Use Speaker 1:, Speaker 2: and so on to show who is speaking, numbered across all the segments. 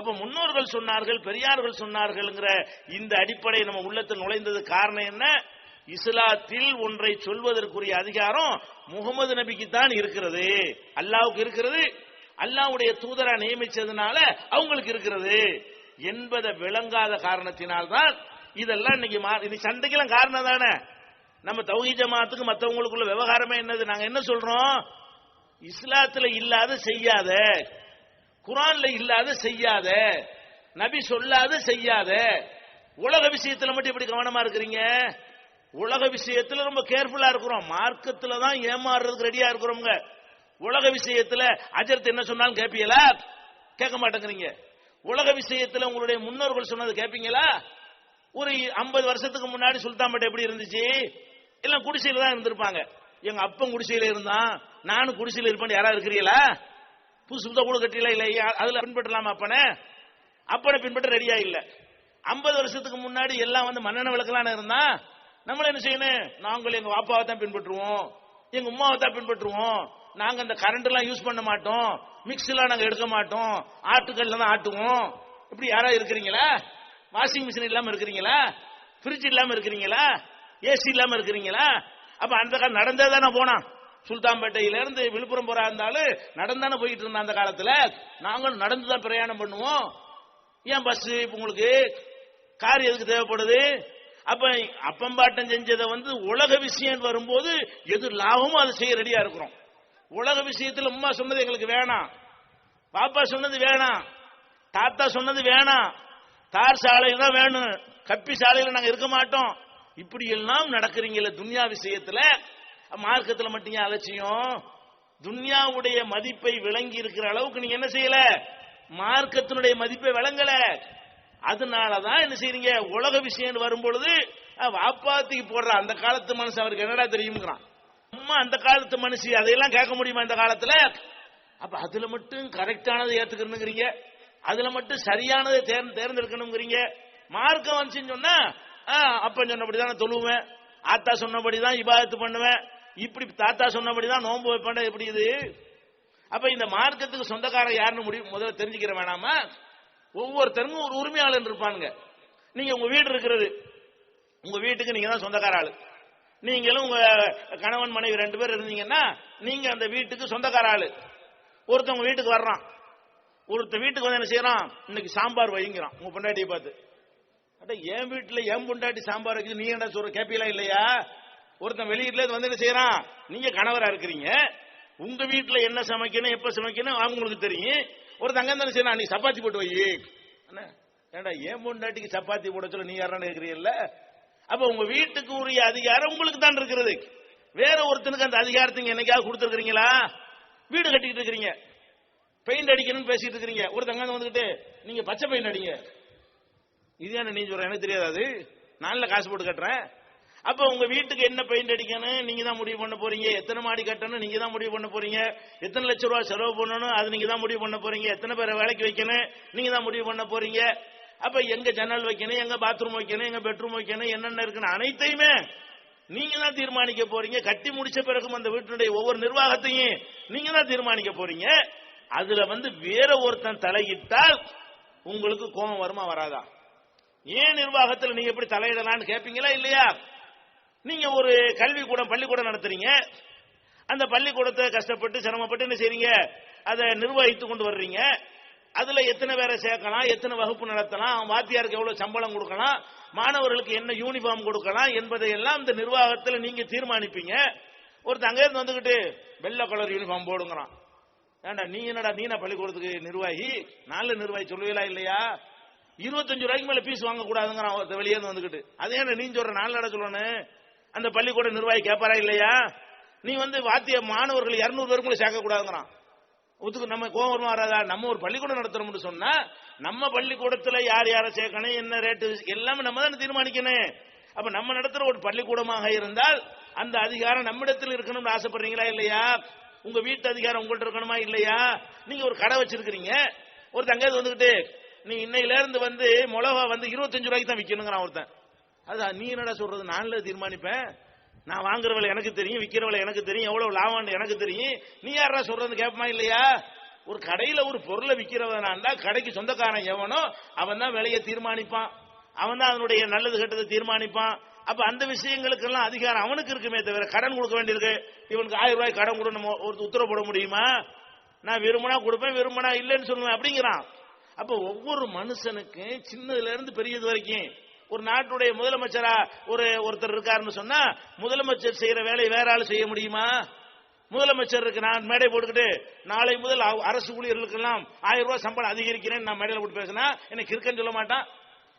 Speaker 1: அப்ப முன்னோர்கள் சொன்னார்கள் பெரியார்கள் சொன்னார்கள்ங்கிற இந்த அடிப்படை நம்ம உள்ளத்தில் நுழைந்தது காரணம் என்ன? இஸ்லாத்தில் ஒன்றை சொல்வதற்குரிய அதிகாரம் முகமது நபிக்கு தான் இருக்கிறது. அல்லாவுக்கு இருக்கிறது. அல்லாவுடைய தூதரா நியமிச்சதுனால அவங்களுக்கு இருக்கிறது என்பதை விளங்காத காரணத்தினால்தான் இதெல்லாம் இன்னைக்கு மா- சண்டைக்கெல்லாம் காரணம் தானே? நம்ம தௌஹி ஜமாத்துக்கு மற்றவங்களுக்குள்ள விவகாரமே என்னது? நாங்க என்ன சொல்றோம்? இஸ்லாத்துல இல்லாத செய்யாத குரான்ல இல்லாத செய்யாத நபி சொல்லாத செய்யாத உலக விஷயத்துல மட்டும் எப்படி கவனமா இருக்கிறீங்க? உலக விஷயத்துல ரொம்ப கேர்ஃபுல்லா இருக்கிறோம். மார்க்கத்துல தான் ஏமாறுறதுக்கு ரெடியா இருக்கிறோம்ங்க. உலக விஷயத்துல அஜர்த்து என்ன சொன்னாலும் கேட்பீங்களா கேட்க மாட்டேங்கிறீங்க. உலக விஷயத்துல உங்களுடைய முன்னோர்கள் சொன்னது கேட்பீங்களா ஒரு ஐம்பது வருஷத்துக்கு முன்னாடி சுல்தான்பேட்டை எப்படி இருந்துச்சு? எல்லாம் குடிசையில தான் இருந்திருப்பாங்க. எங்க அப்பன் குடிசையில இருந்தான். நானும் குடிசையில இருப்பேன். யாராவது இருக்கிறீங்களா? புதுசு புதுசாக கூட கட்டில இல்லை யா- பின்பற்றலாமா அப்பனே? அப்பனை பின்பற்ற ரெடியா இல்ல. ஐம்பது வருஷத்துக்கு முன்னாடி எல்லாம் வந்து மண்ணெண்ண விளக்கலான இருந்தா நம்மள என்ன செய்யணும்? நாங்கள் எங்க பாப்பாவை தான் பின்பற்றுவோம். எங்க உமாவை தான் பின்பற்றுவோம். நாங்க இந்த கரண்ட் எல்லாம் யூஸ் பண்ண மாட்டோம். மிக்ஸ் எல்லாம் நாங்க எடுக்க மாட்டோம். ஆட்டுக்கல்ல தான் ஆட்டுவோம். இப்படி யாராவது இருக்கிறீங்களா? வாஷிங் மிஷின் இல்லாம இருக்கிறீங்களா? ஃப்ரிட்ஜ் இல்லாம இருக்கிறீங்களா? ஏசி இல்லாம இருக்கிறீங்களா? அப்ப அந்த காலம் நடந்தே தானே போனான் சுல்தான்பேட்டையிலிருந்து விழுப்புரம் போறா இருந்தாலும் நடந்தானே போயிட்டு இருந்தா அந்த காலத்துல. நாங்களும் நடந்து தான் பிரயாணம் பண்ணுவோம். ஏன் பஸ் இப்ப உங்களுக்கு கார் எதுக்கு தேவைப்படுது? அப்ப அப்பம்பாட்டம் செஞ்சதை வந்து உலக விஷயம் வரும்போது எது லாபமோ அதை செய்ய ரெடியா இருக்கிறோம். உலக விஷயத்துல உம்மா சொன்னது எங்களுக்கு வேணாம். பாப்பா சொன்னது வேணாம். தாத்தா சொன்னது வேணாம். தார் சாலையில தான் வேணும். கப்பி சாலையில நாங்க இருக்க மாட்டோம். இப்படி எல்லாம் நடக்கிறீங்களே துன்யா விஷயத்துல. மார்க்கத்தில் மட்டும் ஏன் அலட்சியம்? துன்யாவுடைய மதிப்பை விளங்கி இருக்கிற அளவுக்கு நீங்க என்ன செய்யல? மார்க்கத்தினுடைய மதிப்பை விளங்கல. அதனாலதான் என்ன செய்றீங்க? உலக விஷயம் வரும்பொழுது வாப்பாத்திக்கு போடுற அந்த காலத்து மனுஷன் அவருக்கு என்னடா தெரியுங்கிறான் அம்மா அந்த காலத்து மனுஷி அதையெல்லாம் கேட்க முடியுமா இந்த காலத்துல? அப்ப அதுல மட்டும் கரெக்டானதை ஏத்துக்கணுங்கிறீங்க. அதுல மட்டும் சரியானதை தேர்ந்தெடுக்கணுங்கிறீங்க. மார்க்கம் வந்துச்சுன்னு சொன்னா அப்ப சொன்னபடிதான் சொன்னபடிதான் தொழுவேன். ஆத்தா சொன்னபடிதான் இபாதத்து பண்ணுவேன். இப்படி தாத்தா சொன்னபடிதான் நோன்பு வைப்பேன் எப்படி இது? அப்ப இந்த மார்க்கத்துக்கு சொந்தக்காரன் யாருன்னு முடிவு முதல்ல தெரிஞ்சுக்கிற வேணாமா? ஒவ்வொருத்தருக்கும் ஒரு உரிமையாளர் இருப்பானுங்க. நீங்க உங்க வீடு இருக்கிறது. உங்க வீட்டுக்கு நீங்க தான் சொந்தக்கார ஆளு நீங்களும் உங்க கணவன் மனைவி ரெண்டு பேர் இருந்தீங்கன்னா நீங்க அந்த வீட்டுக்கு சொந்தக்கார ஆளு ஒருத்தவங்க வீட்டுக்கு வர்றான். ஒருத்தன் வீட்டுக்கு வந்து என்ன செய்யறான்? இன்னைக்கு சாம்பார் வைங்கிறான். உங்க பொண்டாட்டியை பார்த்து. அட என் வீட்டுல என் பொண்டாட்டி சாம்பார் வைக்குது நீ என்ன சொல்ற? கேப்பீங்களா இல்லையா? ஒருத்தன் வெளியில வந்து என்ன செய்யறான் நீங்க கணவரா இருக்கிறீங்க. உங்க வீட்டுல என்ன சமைக்கணும் எப்ப சமைக்கணும் அவங்களுக்கு தெரியும். ஒரு தங்க தானே செய்யறான் நீ சப்பாத்தி போட்டு வை. ஏண்டா ஏன்டா பொண்டாட்டிக்கு சப்பாத்தி போட சொல்ல நீ யாரான்னு கேக்குறீல்ல? அப்ப உங்க வீட்டுக்கு உரிய அதிகாரம் உங்களுக்கு தான் இருக்கிறது. வேற ஒருத்தனுக்கு அந்த அதிகாரத்தை என்னைக்காவது கொடுத்துருக்கீங்களா வீடு கட்டிக்கிட்டு இருக்கிறீங்க. பெயிண்ட் அடிக்கணும்னு பேசிட்டு இருக்கிறீங்க. ஒரு தங்க வந்துகிட்டு நீங்க பச்சை பெயிண்ட் அடிங்க. இது என்ன நீ சொல்ற? எனக்கு தெரியாது அது. காசு போட்டு கட்டுறேன். அப்ப உங்க வீட்டுக்கு என்ன பெயிண்ட் அடிக்கணும்? நீங்க தான் முடிவு பண்ண போறீங்க. எத்தனை மாடி கட்டணும்? நீங்க தான் முடிவு பண்ண போறீங்க. எத்தனை லட்சம் ரூபாய் செலவு பண்ணணும்? அது நீங்க தான் முடிவு பண்ண போறீங்க. எத்தனை பேரை வேலைக்கு வைக்கணும்? நீங்க தான் முடிவு பண்ண போறீங்க. அப்ப எங்க ஜன்னல் வைக்கணும்? எங்க பாத்ரூம் வைக்கணும்? எங்க பெட்ரூம் வைக்கணும்? என்னென்ன இருக்குன்னு அனைத்தையுமே நீங்க தான் தீர்மானிக்க போறீங்க. கட்டி முடிச்ச பிறகும் அந்த வீட்டினுடைய ஒவ்வொரு நிர்வாகத்தையும் நீங்க தான் தீர்மானிக்க போறீங்க. அதுல வந்து வேற ஒருத்தன் தலையிட்டால் உங்களுக்கு கோபம் வருமா வராதா? ஏன் நிர்வாகத்தில் நீங்க எப்படி தலையிடலாம்னு கேட்பீங்களா இல்லையா? நீங்க ஒரு கல்விக்கூடம் பள்ளிக்கூடம் நடத்துறீங்க. அந்த பள்ளிக்கூடத்தை கஷ்டப்பட்டு சிரமப்பட்டு என்ன செய்றீங்க? அதை நிர்வகித்து கொண்டு வர்றீங்க. அதுல எத்தனை பேரை சேர்க்கலாம் எத்தனை வகுப்பு நடத்தலாம் வாத்தியாருக்கு எவ்வளவு சம்பளம் கொடுக்கலாம் மாணவர்களுக்கு என்ன யூனிஃபார்ம் கொடுக்கலாம் என்பதை எல்லாம் இந்த நிர்வாகத்தில் நீங்க தீர்மானிப்பீங்க. ஒருத்தர் அங்கே இருந்து வந்துகிட்டு வெள்ளை கலர் யூனிஃபார்ம் போடுங்கிறான். ஏண்டா நீ என்னடா நீனா பள்ளிக்கூடத்துக்கு நிர்வாகி? நல்ல நிர்வாகி சொல்லுவீங்களா இல்லையா? இருபத்தஞ்சு ரூபாய்க்கு மேல ஃபீஸ் வாங்க கூடாதுங்கிறான் வெளியே இருந்து வந்துகிட்டு. அதே நீ சொல்ற நாலு நட சொல்லணும் அந்த பள்ளிக்கூட நிர்வாகி கேட்பாரா இல்லையா? நீ வந்து வாத்திய மாணவர்கள் இருநூறு பேருக்குள்ள சேர்க்க கூடாதுங்கிறான் ஒத்துக்கு நம்ம கோவம் வருமா வராதா? நம்ம ஒரு பள்ளிக்கூடம் நடத்துறோம்னு சொன்னா நம்ம பள்ளிக்கூடத்துல யார் யாரை சேர்க்கணும் என்ன ரேட்டு எல்லாமே நம்ம தானே தீர்மானிக்கணும். அப்ப நம்ம நடத்துற ஒரு பள்ளிக்கூடமாக இருந்தால் அந்த அதிகாரம் நம்மிடத்தில் இருக்கணும்னு ஆசைப்படுறீங்களா இல்லையா? உங்க வீட்டு அதிகாரம் உங்கள்ட்ட இருக்கணுமா இல்லையா? நீங்க ஒரு கடை வச்சிருக்கிறீங்க. ஒரு தங்காவது வந்துகிட்டு நீ இன்னையில இருந்து வந்து மிளகா வந்து இருபத்தஞ்சு ரூபாய்க்கு தான் விற்கணுங்கிறான் ஒருத்தன். அது நீ என்னடா சொல்றது? நான்ல தீர்மானிப்பேன். நான் வாங்குறவலை எனக்கு தெரியும் விக்கிற எனக்கு தெரியும் எவ்வளவு லாபம் எனக்கு தெரியும். நீ யாரா சொல்றது கேட்பமா இல்லையா? ஒரு கடையில ஒரு பொருளை விற்கிறவனா கடைக்கு சொந்தக்காரன் எவனோ அவன் தான் விலையை தீர்மானிப்பான். அவன் தான் அதனுடைய நல்லது கெட்டதை தீர்மானிப்பான். அப்ப அந்த விஷயங்களுக்கெல்லாம் அதிகாரம் அவனுக்கு இருக்குமே தவிர கடன் கொடுக்க வேண்டியிருக்கு. இவனுக்கு ஆயிரம் ரூபாய் கடன் கொடுக்கணும்? நம்ம ஒரு உத்தரவு போட முடியுமா? நான் விரும்பினா கொடுப்பேன் விரும்பினா இல்லைன்னு சொல்லுவேன் அப்படிங்கிறான். அப்ப ஒவ்வொரு மனுஷனுக்கும் சின்னதுல இருந்து பெரியது வரைக்கும் ஒரு நாட்டுடைய முதலமைச்சரா ஒரு ஒருத்தர் இருக்காருன்னு சொன்னா முதலமைச்சர் செய்யற வேலையை வேற ஆள் செய்ய முடியுமா? முதலமைச்சர் இருக்கு நான் மேடை போட்டுக்கிட்டு நாளை முதல் அரசு ஊழியர்களுக்கெல்லாம் ஆயிரம் ரூபாய் சம்பளம் அதிகரிக்கிறேன் நான் மேடையில் போட்டு பேசினா எனக்கு இருக்கேன்னு சொல்ல மாட்டான்.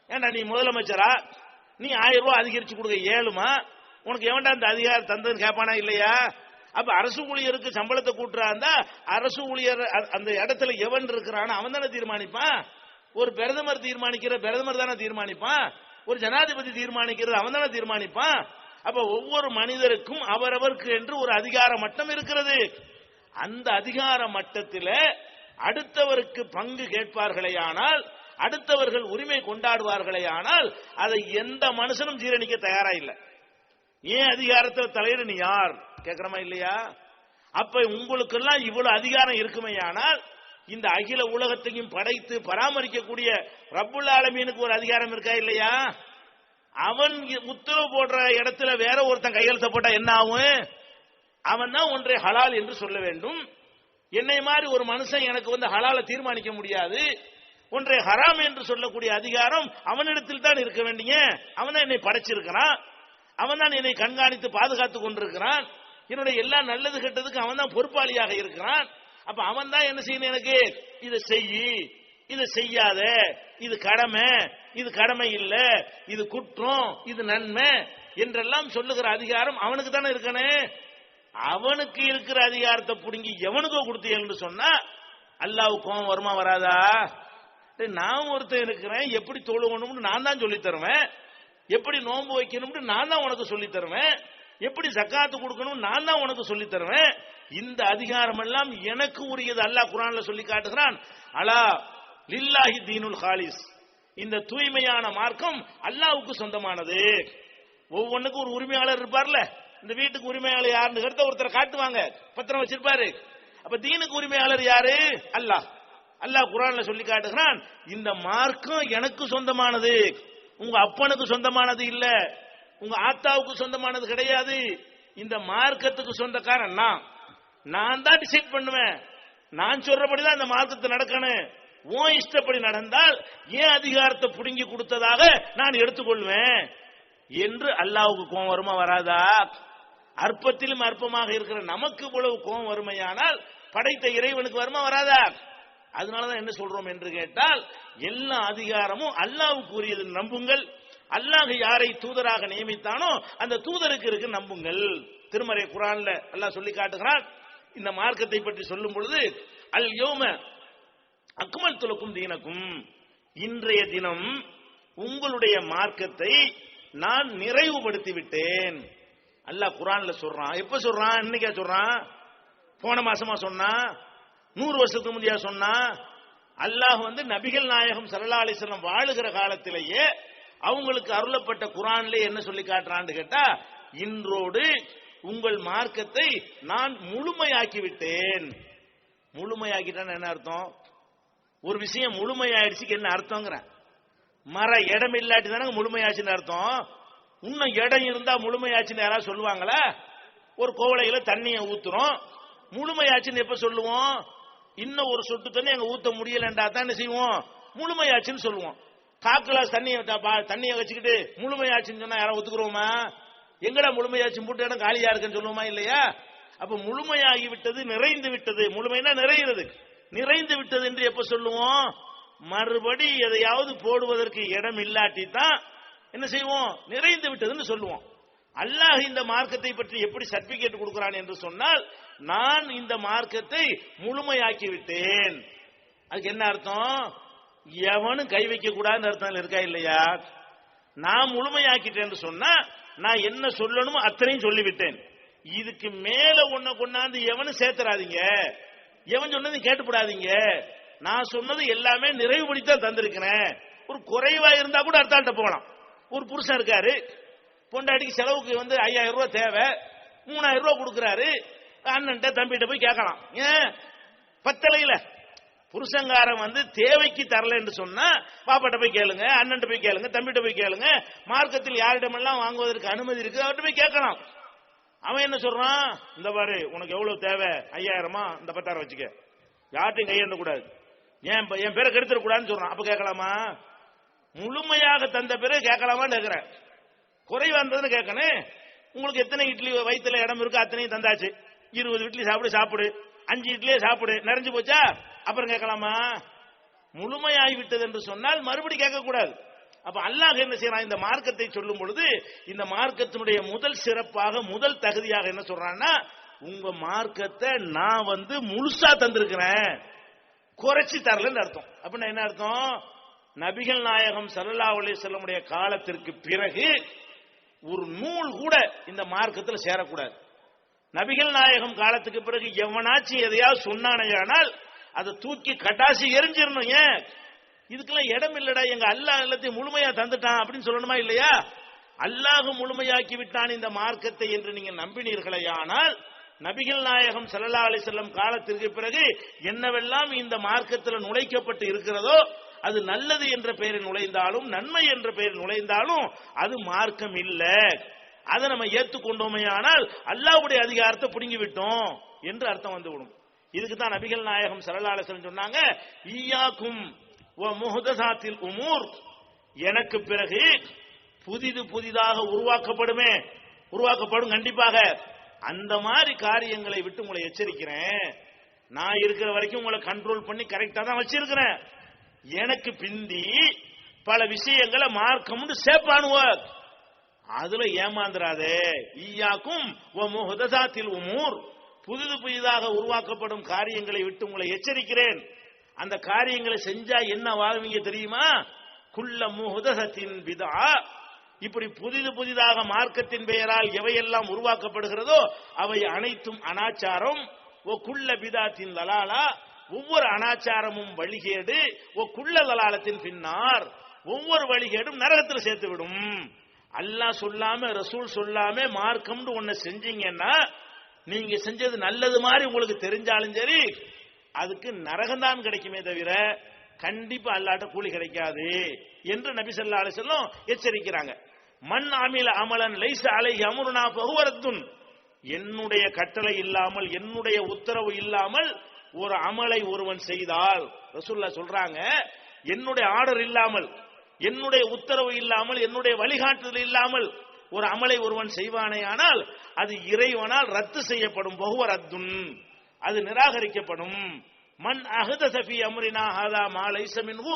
Speaker 1: ஏன்டா நீ முதலமைச்சரா? நீ ஆயிரம் ரூபாய் அதிகரிச்சு கொடுக்க ஏழுமா? உனக்கு எவன்டா அந்த அதிகாரம் தந்ததுன்னு கேட்பானா இல்லையா? அப்ப அரசு ஊழியருக்கு சம்பளத்தை கூட்டுறா இருந்தா அரசு ஊழியர் அ- அந்த இடத்துல எவன் இருக்கிறான்னு அவன் தானே தீர்மானிப்பான். ஒரு பிரதமர் தீர்மானிக்கிற பிரதமர் தானே தீர்மானிப்பான். ஒரு ஜனாதிபதி தீர்மானிக்கிறது அவன் தானே தீர்மானிப்பான்? அப்ப ஒவ்வொரு மனிதருக்கும் அவரவருக்கு என்று ஒரு அதிகார மட்டம் இருக்கிறது. அந்த அதிகார மட்டத்தில் அடுத்தவருக்கு பங்கு கேட்பார்களேயானால் அடுத்தவர்கள் உரிமை கொண்டாடுவார்களேயானால் அதை எந்த மனுஷனும் ஜீரணிக்க தயாரா இல்லை. ஏன் அதிகாரத்தில் தலையிட நீ யார்? கேட்கிறமா இல்லையா? அப்ப உங்களுக்கெல்லாம் இவ்வளவு அதிகாரம் இருக்குமேயானால் இந்த அகில உலகத்தையும் படைத்து பராமரிக்கக்கூடிய ரப்புல் ஆலமீனுக்கு ஒரு அதிகாரம் இருக்கா இல்லையா? அவன் உத்தரவு போடுற இடத்துல வேற ஒருத்தன் கையெழுத்த போட்டா என்ன ஆகும்? அவன் தான் ஒன்றை ஹலால் என்று சொல்ல வேண்டும். என்னை மாதிரி ஒரு மனுஷன் எனக்கு வந்து ஹலாலை தீர்மானிக்க முடியாது. ஒன்றை ஹராம் என்று சொல்லக்கூடிய அதிகாரம் அவனிடத்தில் தான் இருக்க வேண்டிய. அவன் தான் என்னை படைச்சிருக்கிறான். அவன் தான் என்னை கண்காணித்து பாதுகாத்துக் கொண்டிருக்கிறான். என்னுடைய எல்லா நல்லது கெட்டதுக்கு அவன் தான் பொறுப்பாளியாக இருக்கிறான். அப்ப அவன் தான் என்ன செய்யணும் எனக்கு? இதை செய்யி இதை செய்யாத இது கடமை இது கடமை இல்ல இது குற்றம் இது நன்மை என்றெல்லாம் சொல்லுகிற அதிகாரம் அவனுக்கு தானே இருக்கனே? அவனுக்கு இருக்கிற அதிகாரத்தை புடுங்கி எவனுக்கோ கொடுத்தீங்கன்னு சொன்னா அல்லாஹ் கோபம் வருமா வராதா? நான் ஒருத்தன் இருக்கிறேன் எப்படி தொழுகணும்னு நான் தான் சொல்லி தருவேன். எப்படி நோன்பு வைக்கணும்னு நான் தான் உனக்கு சொல்லி தருவேன். எப்படி சக்காத்து கொடுக்கணும் நான் தான் உனக்கு சொல்லி தருவேன். இந்த அதிகாரம் எல்லாம் எனக்கு உரியது. அல்லாஹ் குரான்ல சொல்லி காட்டுகிறான் அலா லில்லாஹி தீனுல் ஹாலிஸ். இந்த தூய்மையான மார்க்கம் அல்லாவுக்கு சொந்தமானது. ஒவ்வொன்றுக்கும் ஒரு உரிமையாளர் இருப்பார்ல இந்த வீட்டுக்கு உரிமையாளர் யாருன்னு கருத்த ஒருத்தரை காட்டுவாங்க பத்திரம் வச்சிருப்பாரு. அப்ப தீனுக்கு உரிமையாளர் யாரு? அல்லாஹ். அல்லாஹ் குரான்ல சொல்லி காட்டுகிறான் இந்த மார்க்கம் எனக்கு சொந்தமானது உங்க அப்பனுக்கு சொந்தமானது இல்ல உங்க ஆத்தாவுக்கு சொந்தமானது கிடையாது இந்த மார்க்கத்துக்கு சொந்தக்காரன் நான். நான் தான் டிசைட் பண்ணுவேன். நான் சொல்றபடிதான் இந்த மார்க்கத்தை நடக்கணும். உன் இஷ்டப்படி நடந்தால் ஏன் அதிகாரத்தை புடுங்கி கொடுத்ததாக நான் எடுத்துக்கொள்வேன். என்று அல்லாவுக்கு கோபம் வருமா வராதா? அற்பத்திலும் அற்பமாக இருக்கிற நமக்கு இவ்வளவு கோபம் வறுமையானால் படைத்த இறைவனுக்கு வருமா வராதா? அதனாலதான் என்ன சொல்றோம் என்று கேட்டால் எல்லா அதிகாரமும் அல்லாவுக்கு உரியது நம்புங்கள். அல்லாஹ் யாரை தூதராக நியமித்தானோ அந்த தூதருக்கு இருக்கு நம்புங்கள். திருமறை குரான்ல அல்லாஹ் சொல்லி காட்டுகிறான் இந்த மார்க்கத்தை பற்றி சொல்லும் பொழுது அல் யோம அக்மல் துலக்கும் தீனக்கும். இன்றைய தினம் உங்களுடைய மார்க்கத்தை நான் நிறைவுபடுத்தி விட்டேன் அல்லாஹ் குரான்ல சொல்றான். எப்ப சொல்றான்? இன்னைக்கா சொல்றான்? போன மாசமா சொன்னா? நூறு வருஷத்துக்கு முந்தையா சொன்னா? அல்லாஹ் வந்து நபிகள் நாயகம் ஸல்லல்லாஹு அலைஹி வாழுகிற காலத்திலேயே அவங்களுக்கு அருளப்பட்ட குரான்ல என்ன சொல்லி காட்டுறான்னு கேட்டா இன்றோடு உங்கள் மார்க்கத்தை நான் முழுமையாக்கி விட்டேன் முழுமையாக்கிட்டான்னு என்ன அர்த்தம்? ஒரு விஷயம் முழுமையாயிடுச்சுக்கு என்ன அர்த்தங்கிறேன் மர இடம் இல்லாட்டி தானே முழுமையாச்சுன்னு அர்த்தம்? இன்னும் இடம் இருந்தா முழுமையாச்சுன்னு யாராவது சொல்லுவாங்களா? ஒரு கோவலையில தண்ணியை ஊத்துறோம். முழுமையாச்சுன்னு எப்ப சொல்லுவோம்? இன்னும் ஒரு சொட்டு தண்ணி அங்க ஊத்த முடியலன்றா தான் செய்வோம். முழுமையாச்சுன்னு சொல்லுவோம். காக்கலாஸ் தண்ணியை தண்ணியை வச்சுக்கிட்டு முழுமையாச்சுன்னு சொன்னா யாராவது ஒத்துக்குறோமா? எங்கடா முழுமையாச்சும் போட்டு இடம் காலியா இருக்குன்னு சொல்லுவோமா இல்லையா? அப்ப முழுமையாகி விட்டது நிறைந்து விட்டது முழுமைனா நிறைகிறது. நிறைந்து விட்டது என்று எப்ப சொல்லுவோம்? மறுபடி எதையாவது போடுவதற்கு இடம் இல்லாட்டி தான் என்ன செய்வோம்? நிறைந்து விட்டதுன்னு சொல்லுவோம். அல்லாஹ் இந்த மார்க்கத்தை பற்றி எப்படி சர்டிபிகேட் கொடுக்கிறான் என்று சொன்னால் நான் இந்த மார்க்கத்தை முழுமையாக்கி விட்டேன் அதுக்கு என்ன அர்த்தம்? எவனும் கை வைக்க கூடாதுன்னு அர்த்தம் இருக்கா இல்லையா? நான் முழுமையாக்கிட்டேன்னு சொன்னா நான் என்ன சொல்லணுமோ அத்தனையும் சொல்லிவிட்டேன். இதுக்கு மேல ஒன்ன கொண்டாந்து எவனும் சேர்த்துறாதீங்க. எவன் சொன்னது கேட்டுப்படாதீங்க. நான் சொன்னது எல்லாமே நிறைவுபடித்தான் தந்திருக்கிறேன். ஒரு குறைவா இருந்தா கூட அடுத்தாள்கிட்ட போகலாம். ஒரு புருஷன் இருக்காரு. பொண்டாட்டிக்கு செலவுக்கு வந்து ஐயாயிரம் ரூபாய் தேவை. மூணாயிரம் ரூபாய் கொடுக்குறாரு. அண்ணன்ட்ட தம்பிகிட்ட போய் கேட்கலாம். ஏன்? பத்தலையில. புருஷங்காரன் வந்து தேவைக்கு தரலன்னு சொன்னா பாப்பாட்ட போய் கேளுங்க அண்ணன் போய் கேளுங்க தம்பிட்ட போய் கேளுங்க மார்க்கத்தில் யாரிடமெல்லாம் வாங்குவதற்கு அனுமதி இருக்கு அவர்கிட்ட போய் கேட்கலாம். அவன் என்ன சொல்றான்? இந்த பாரு உனக்கு எவ்வளவு தேவை? ஐயாயிரமா? இந்த பத்தாயிரம் வச்சுக்க. யார்ட்டையும் கையெழுந்த கூடாது ஏன் ப- என் பேரை கெடுத்துட கூடாதுன்னு சொல்றான். அப்ப கேட்கலாமா? முழுமையாக தந்த பிறகு கேட்கலாமான்னு கேட்கிறேன் குறைவா இருந்ததுன்னு கேட்கணும். உங்களுக்கு எத்தனை இட்லி வயிற்றுல இடம் இருக்கோ அத்தனையும் தந்தாச்சு. இருபது இட்லி சாப்பிடு சாப்பிடு. அஞ்சு இட்லியே சாப்பிடு. நிறைஞ்சு போச்சா? அப்புறம் கேட்கலாமா? முழுமையாகி விட்டது என்று சொன்னால் மறுபடி கேட்கக்கூடாது. அப்ப அல்லாஹ் என்ன செய்யறான் இந்த மார்க்கத்தை சொல்லும் பொழுது இந்த மார்க்கத்தினுடைய முதல் சிறப்பாக முதல் தகுதியாக என்ன சொல்றான்னா உங்க மார்க்கத்தை நான் வந்து முழுசா தந்திருக்கிறேன். குறைச்சி தரலன்னு அர்த்தம். அப்படின்னா என்ன அர்த்தம்? நபிகள் நாயகம் சல்லா அலைஹி செல்லமுடைய காலத்திற்கு பிறகு ஒரு நூல் கூட இந்த மார்க்கத்தில் சேரக்கூடாது. நபிகள் நாயகம் காலத்துக்கு பிறகு எவனாச்சும் எதையாவது சொன்னானேயானால் அதை தூக்கி கட்டாசி எரிஞ்சிடணும் ஏன்? இதுக்கெல்லாம் இடம் இல்லடா எங்க அல்லாஹ் எல்லாத்தையும் முழுமையா தந்துட்டான் அப்படின்னு சொல்லணுமா இல்லையா? அல்லாஹ் முழுமையாக்கி விட்டான் இந்த மார்க்கத்தை என்று நீங்க நம்பினீர்களேயானால் நபிகள் நாயகம் சல்லா அலி செல்லம் காலத்திற்கு பிறகு என்னவெல்லாம் இந்த மார்க்கத்தில் நுழைக்கப்பட்டு இருக்கிறதோ அது நல்லது என்ற பெயரில் நுழைந்தாலும் நன்மை என்ற பெயரில் நுழைந்தாலும் அது மார்க்கம் இல்லை. அதை நம்ம ஏத்துக்கொண்டோமே ஆனால் அல்லாவுடைய அதிகாரத்தை புடுங்கி விட்டோம் என்று அர்த்தம் வந்துவிடும். இதுக்கு தான் நபிகள் நாயகம் சரலாலசன் சொன்னாங்க ஈயாக்கும் முகதசாத்தில் உமூர். எனக்கு பிறகு புதிது புதிதாக உருவாக்கப்படுமே. உருவாக்கப்படும் கண்டிப்பாக. அந்த மாதிரி காரியங்களை விட்டு உங்களை எச்சரிக்கிறேன். நான் இருக்கிற வரைக்கும் உங்களை கண்ட்ரோல் பண்ணி கரெக்டா தான் வச்சிருக்கிறேன். எனக்கு பிந்தி பல விஷயங்களை மார்க்கம்னு சேப்பானுவார். அதுல ஏமாந்துராதே ஈயாக்கும் வ உமூர். புதிது புதிதாக உருவாக்கப்படும் காரியங்களை விட்டு உங்களை எச்சரிக்கிறேன். அந்த காரியங்களை செஞ்சா என்ன வாழ்வீங்க தெரியுமா? குள்ள முஹதசத்தின் விதா இப்படி புதிது புதிதாக மார்க்கத்தின் பெயரால் எவையெல்லாம் உருவாக்கப்படுகிறதோ அவை அனைத்தும் அனாச்சாரம். ஓ குள்ள பிதாத்தின் லலாலா ஒவ்வொரு அனாச்சாரமும் வழிகேடு. ஓ குள்ள லலாலத்தின் பின்னார். ஒவ்வொரு வழிகேடும் நரகத்தில் சேர்த்து விடும் அல்லாஹ் சொல்லாம ரசூல் சொல்லாம மார்க்கம்னு ஒண்ணு செஞ்சீங்கன்னா நீங்க செஞ்சது நல்லது மாதிரி உங்களுக்கு தெரிஞ்சாலும் சரி அதுக்கு நரகம்தான் கிடைக்குமே தவிர கண்டிப்பா அல்லாட்ட கூலி கிடைக்காது என்று நபி சொல்லா அலைஹி எச்சரிக்கிறாங்க. மண் அமில அமலன் லைச அலைஹி அம்ருனா பகுவரத்துன் என்னுடைய கட்டளை இல்லாமல் என்னுடைய உத்தரவு இல்லாமல் ஒரு அமலை ஒருவன் செய்தால் ரசூல்லா சொல்றாங்க என்னுடைய ஆர்டர் இல்லாமல் என்னுடைய உத்தரவு இல்லாமல் என்னுடைய வழிகாட்டுதல் இல்லாமல் ஒரு அமலை ஒருவன் செய்வானே ஆனால் அது இறைவனால் ரத்து செய்யப்படும். பகுவரத்துன் அது நிராகரிக்கப்படும். மண் அகத சஃபி அமரினா ஹாதா மாலை லைஸ மின்ஹு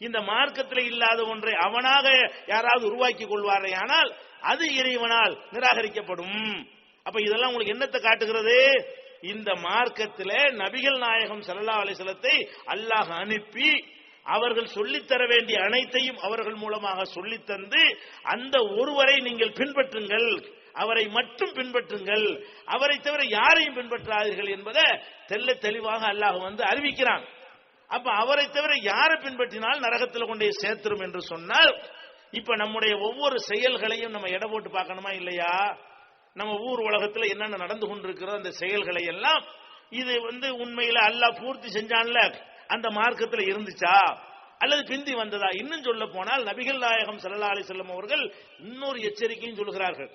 Speaker 1: இந்த மார்க்கத்தில் இல்லாத ஒன்றை அவனாக யாராவது உருவாக்கி கொள்வாரே ஆனால் அது இறைவனால் நிராகரிக்கப்படும். அப்ப இதெல்லாம் உங்களுக்கு என்னத்தை காட்டுகிறது? இந்த மார்க்கத்திலே நபிகள் நாயகம் சல்லா அலிசலத்தை அல்லாஹ் அனுப்பி அவர்கள் சொல்லித்தர வேண்டிய அனைத்தையும் அவர்கள் மூலமாக சொல்லித் தந்து அந்த ஒருவரை நீங்கள் பின்பற்றுங்கள். அவரை மட்டும் பின்பற்றுங்கள். அவரை தவிர யாரையும் பின்பற்றாதீர்கள் என்பதை தெல்ல தெளிவாக அல்லாஹ் வந்து அறிவிக்கிறான். அப்ப அவரை தவிர யாரை பின்பற்றினால் நரகத்தில் கொண்டே சேர்த்திரும் என்று சொன்னால் இப்ப நம்முடைய ஒவ்வொரு செயல்களையும் நம்ம எடை போட்டு பார்க்கணுமா இல்லையா? நம்ம ஊர் உலகத்துல என்னென்ன நடந்து கொண்டிருக்கிறோம் அந்த செயல்களை எல்லாம் இது வந்து உண்மையில அல்லாஹ் பூர்த்தி செஞ்சான்ல. அந்த மார்க்கத்துல இருந்துச்சா? அல்லது பிந்தி வந்ததா? இன்னும் சொல்ல போனால் நபிகள் நாயகம் சல்லா அலி செல்லம் அவர்கள் இன்னொரு எச்சரிக்கையும் சொல்கிறார்கள்